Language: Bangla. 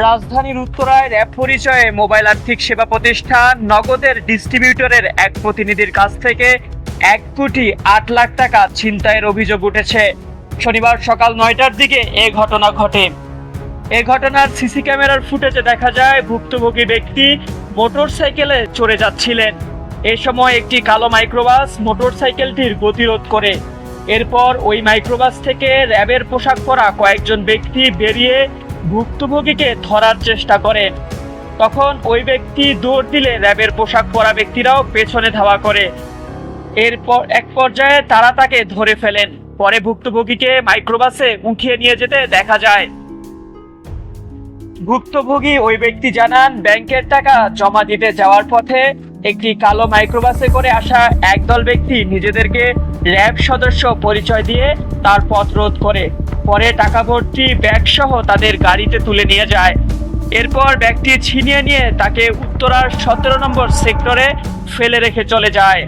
রাজধানীর উত্তরায় র্যাব পরিচয়ে মোবাইল আর্থিক সেবা প্রতিষ্ঠান নগদের ডিস্ট্রিবিউটরের এক প্রতিনিধির কাছ থেকে এক কোটি আট লাখ টাকা ছিনতাইয়ের অভিযোগ উঠেছে। শনিবার সকাল নয়টার দিকে এ ঘটনা ঘটে। এ ঘটনার সিসি ক্যামেরার ফুটেজে দেখা যায়, ভুক্তভোগী ব্যক্তি মোটরসাইকেলে চড়ে যাচ্ছিলেন। এ সময় একটি কালো মাইক্রোবাস মোটরসাইকেলটির গতিরোধ করে। এরপর ওই মাইক্রোবাস থেকে র্যাবের পোশাক পরা কয়েকজন ব্যক্তি বেরিয়ে ভুক্তভোগীকে ধরার চেষ্টা করে। তখন ওই ব্যক্তি দৌড় দিলে র্যাবের পোশাক পরা ব্যক্তিরাও পেছনে ধাওয়া করে। এরপর এক পর্যায়ে তারা তাকে ধরে ফেলেন। পরে ভুক্তভোগীকে মাইক্রোবাসে উঠিয়ে নিয়ে যেতে দেখা যায়। ভুক্তভোগী ওই ব্যক্তি জানান, ব্যাংকের টাকা জমা দিতে যাওয়ার পথে একটি কালো মাইক্রোবাসে করে আসা একদল ব্যক্তি নিজেদেরকে র্যাব সদস্য পরিচয় দিয়ে তার পথ রোধ করে। পরে টাকা ভর্তি ব্যাগ সহ তাদের গাড়িতে তুলে নিয়ে যায়। এরপর ব্যাগটি ছিনিয়ে নিয়ে তাকে উত্তরার সতেরো নম্বর সেক্টরে ফেলে রেখে চলে যায়।